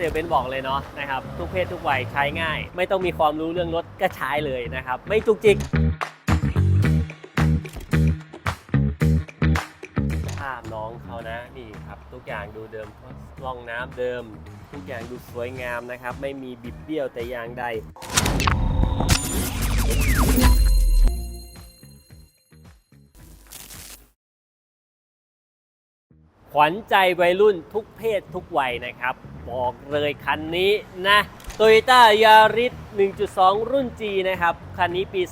เซลเบนบอกเลยเนาะนะครับทุกเพศทุกวัยใช้ง่าย ไม่ต้องมีความรู้เรื่องรถก็ใช้เลยนะครับ ไม่จุกจิกภาพน้องเขานะนี่ครับ ทุกอย่างดูเดิมร่องน้ำเดิม ทุกอย่างดูสวยงามนะครับ ไม่มีบิดเบี้ยวแต่อย่างใดขวัญใจวัยรุ่นทุกเพศทุกวัยนะครับ บอกเลยคันนี้นะ Toyota Yaris 1.2 รุ่น G นะครับ คันนี้ปี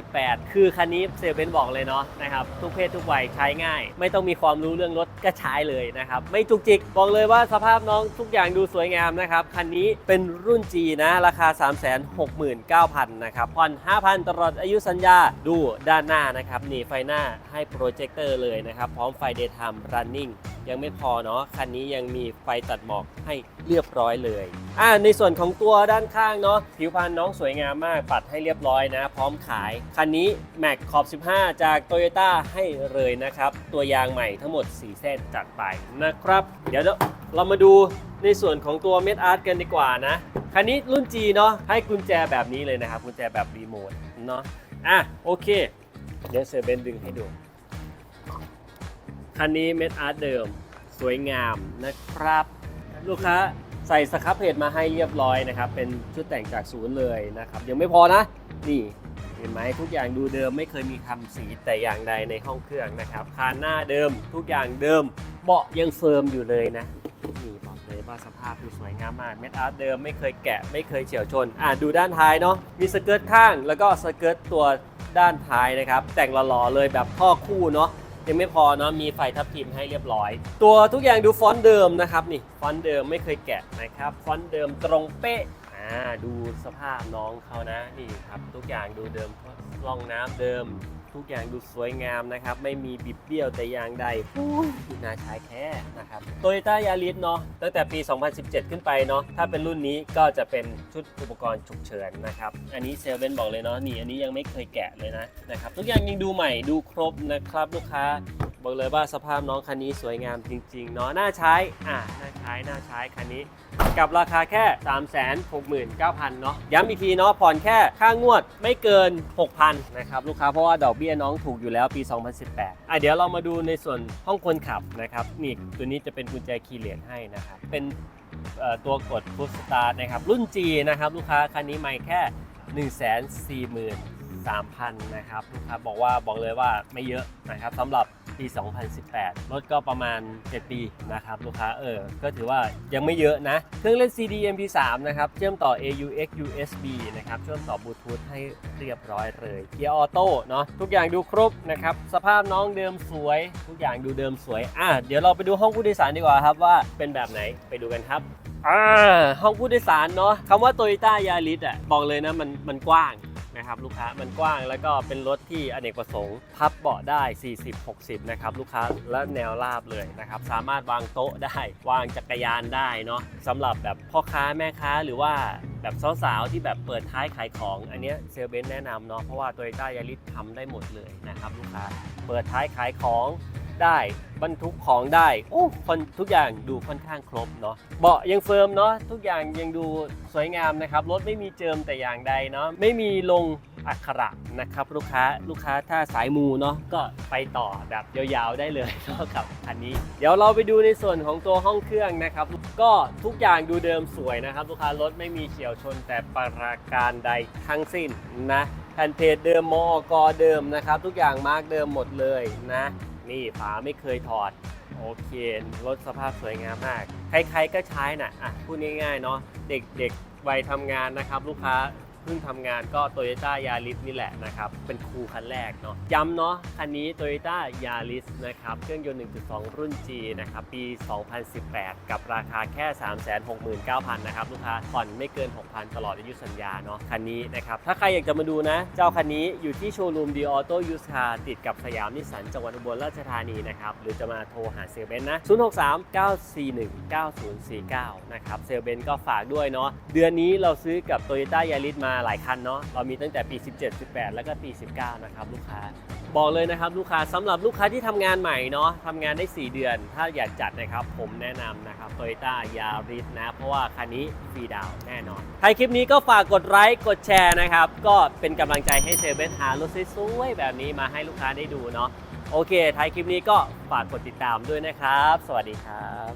2018 คือคันนี้เซลเบนบอกเลยเนาะนะครับ ทุกเพศทุกวัยใช้ง่าย ไม่ต้องมีความรู้เรื่องรถก็ใช้เลยนะครับ ไม่จุกจิก บอกเลยว่าสภาพน้องทุกอย่างดูสวยงามนะครับ คันนี้เป็นรุ่น G นะ ราคา 369,000 นะครับผ่อน5,000 ตลอดอายุสัญญาดูด้านหน้านะครับนี่ไฟหน้าให้โปรเจคเตอร์เลยนะครับ พร้อมไฟ daytime running ยัง ยังไม่พอเนาะคันนี้ยังมีไฟตัดหมอกให้เรียบร้อยเลยอ่าในส่วนของตัวด้านข้างเนาะผิวพรรณน้องสวยงามมากปัดให้เรียบร้อยนะ พร้อมขาย คันนี้ Mac ขอบ 15 จาก Toyota ให้เลยนะครับ ตัวยางใหม่ทั้งหมด 4 เส้นจัดไปนะครับ เดี๋ยวเรามาดูในส่วนของตัว m e d Art กันดีกว่านะ คันนี้รุ่น G เนาะให้กุญแจแบบนี้เลยนะครับกุญแจแบบรีโมทเนาะอะโอเค เดี๋ยวเซอร์เบนดึงให้ดู คันนี้เม็ดอาร์ตเดิม สวยงามนะครับ ลูกค้าใส่สครับเพจมาให้เรียบร้อยนะครับ เป็นชุดแต่งจากศูนย์เลยนะครับ ยังไม่พอนะ นี่เห็นไหมทุกอย่างดูเดิมไม่เคยมีคำสีแต่อย่างใดในห้องเครื่องนะครับคานหน้าเดิม ทุกอย่างเดิมเบาะยังเฟิร์มอยู่เลยนะนี่บอกเลยว่าสภาพดูสวยงามมากเม็ดอาร์ตเดิมไม่เคยแกะไม่เคยเฉียวชน อะดูด้านท้ายเนาะมีสเกิร์ตข้าง แล้วก็สเกิร์ตตัวด้านท้ายนะครับ แต่งหล่อๆเลยแบบท่อคู่เนาะ ยังไม่พอเนาะมีไฟทับทิมให้เรียบร้อย ตัวทุกอย่างดูฟอนต์เดิมนะครับนี่ฟอนต์เดิมไม่เคยแกะนะครับฟอนต์เดิมตรงเป๊ะอ่าดูสภาพน้องเขานะนี่ครับทุกอย่างดูเดิมร่องน้ำเดิม ทุกอย่างดูสวยงามนะครับ ไม่มีบิดเบี้ยวแต่อย่างใดอุ้ยน่าใช้แค่นะครับโตโยต้ายาริสเนาะตั้งแต่ปี 2017 ขึ้นไปเนาะถ้าเป็นรุ่นนี้ก็จะเป็นชุดอุปกรณ์ฉุกเฉินนะครับ อันนี้เซลเบนบอกเลยเนาะนี่อันนี้ยังไม่เคยแกะเลยนะนะครับทุกอย่างยังดูใหม่ดูครบนะครับ ลูกค้าบอกเลยว่าสภาพน้องคันนี้สวยงามจริงๆเนาะน่าใช้อ่าน่าใช้น่าใช้คันนี้ กับราคาแค่ 3 6 9 0 0 0 เนาะย้ำอีกทีเนาะผ่อนแค่ค่างวดไม่เกิน 6,000 นะครับ ลูกค้าเพราะว่าดอกเบี้ยน้องถูกอยู่แล้วปี 2018 อะเดี๋ยวเรามาดูในส่วนห้องคนขับนะครับนี่ตัวนี้จะเป็นกุญแจคีย์เหรียญให้นะครับเป็นตัวกดพุชสตาร์ทนะครับรุ่น G นะครับลูกค้าคันนี้ไม่แค่ 1 4 0 0 0 3,000 นะครับ ลูกค้าบอกว่าบอกเลยว่าไม่เยอะนะครับสำหรับ ปี 2018 รถก็ประมาณ 7 ปีนะครับลูกค้าเออ ก็ถือว่ายังไม่เยอะนะ เครื่องเล่น CD MP3 นะครับเชื่อมต่อ AUX USB นะครับเชื่อมต่อบลูทูธให้เรียบร้อยเลย เกียร์ออโต้เนาะทุกอย่างดูครบนะครับ สภาพน้องเดิมสวย ทุกอย่างดูเดิมสวย อะเดี๋ยวเราไปดูห้องผู้โดยสารดีกว่าครับว่าเป็นแบบไหนไปดูกันครับอ่าห้องผู้โดยสารเนาะคำว่า Toyota Yaris อะบอกเลยนะมันมันกว้าง นะครับลูกค้ามันกว้างแล้วก็เป็นรถที่อเนกประสงค์ พับเบาะได้ 40-60 นะครับลูกค้าและแนวราบเลยนะครับสามารถวางโต๊ะได้ วางจักรยานได้เนาะสำหรับแบบพ่อค้าแม่ค้าหรือว่าแบบสาวๆที่แบบเปิดท้ายขายของ อันเนี้ยเซลเบนแนะนำเนาะเพราะว่า Toyota Yaris ทำได้หมดเลยนะครับลูกค้าเปิดท้ายขายของ ได้ บรรทุกของได้โอ้คนทุกอย่างดูค่อนข้างครบเนาะเบาะยังเฟิร์มเนาะทุกอย่างยังดูสวยงามนะครับรถไม่มีเจิมแต่อย่างใดเนาะไม่มีลงอักขระนะครับลูกค้าลูกค้าถ้าสายมูเนาะก็ไปต่อแบบยาวๆได้เลยเนาะกับคันนี้ เดี๋ยวเราไปดูในส่วนของตัวห้องเครื่องนะครับ ก็ทุกอย่างดูเดิมสวยนะครับ ลูกค้ารถไม่มีเฉียวชนแต่ประการใดทั้งสิ้นนะแผ่นเพจเดิมมอกเดิมนะครับ ทุกอย่างมาร์กเดิมหมดเลยนะ นี่ฝาไม่เคยถอด โอเครถสภาพสวยงามมาก ใครๆก็ใช้น่ะอะพูดง่ายๆเนาะเด็กๆวัยทำงานนะครับ ลูกค้า พิ่งทำงานก็ Toyota Yaris นี่แหละนะครับ เป็นครูคันแรกเนาะย้ำเนาะคันนี้ Toyota Yaris นะครับ เครื่องยนต์ 1.2 รุ่น G นะครับ ปี 2018 กับราคาแค่ 369,000 นะครับ ลูกค้าผ่อนไม่เกิน 6,000 ตลอดอายุสัญญาเนาะคันนี้นะครับ ถ้าใครอยากจะมาดูนะ เจ้าคันนี้อยู่ที่โชว์รูมดีออโต้ยูสคาติดกับสยามนิสสันจังหวัดอุบลราชธานีนะครับหรือจะมาโทรหาเซลเบนนะ063 941 9049นะครับเซลเบนก็ฝากด้วยเนาะเดือนนี้เราซื้อกับ Toyota Yaris มาหลายคันเนาะเรามีตั้งแต่ปี 17 18 แล้วก็ปี 19 นะครับลูกค้า บอกเลยนะครับลูกค้าสำหรับลูกค้าที่ทำงานใหม่เนาะทำงานได้ 4 เดือน ถ้าอยากจัดนะครับ ผมแนะนำนะครับ t o y ต้ายาริสนะ เพราะว่าคันนี้ฟรีดาวแน่นอนใครคลิปนี้ก็ฝากกดไลค์กดแชร์นะครับ ก็เป็นกำลังใจให้เซเว่นหารถสวยๆแบบนี้มาให้ลูกค้าได้ดูเนาะโอเคท้ายคลิปนี้ก็ฝากกดติดตามด้วยนะครับ สวัสดีครับ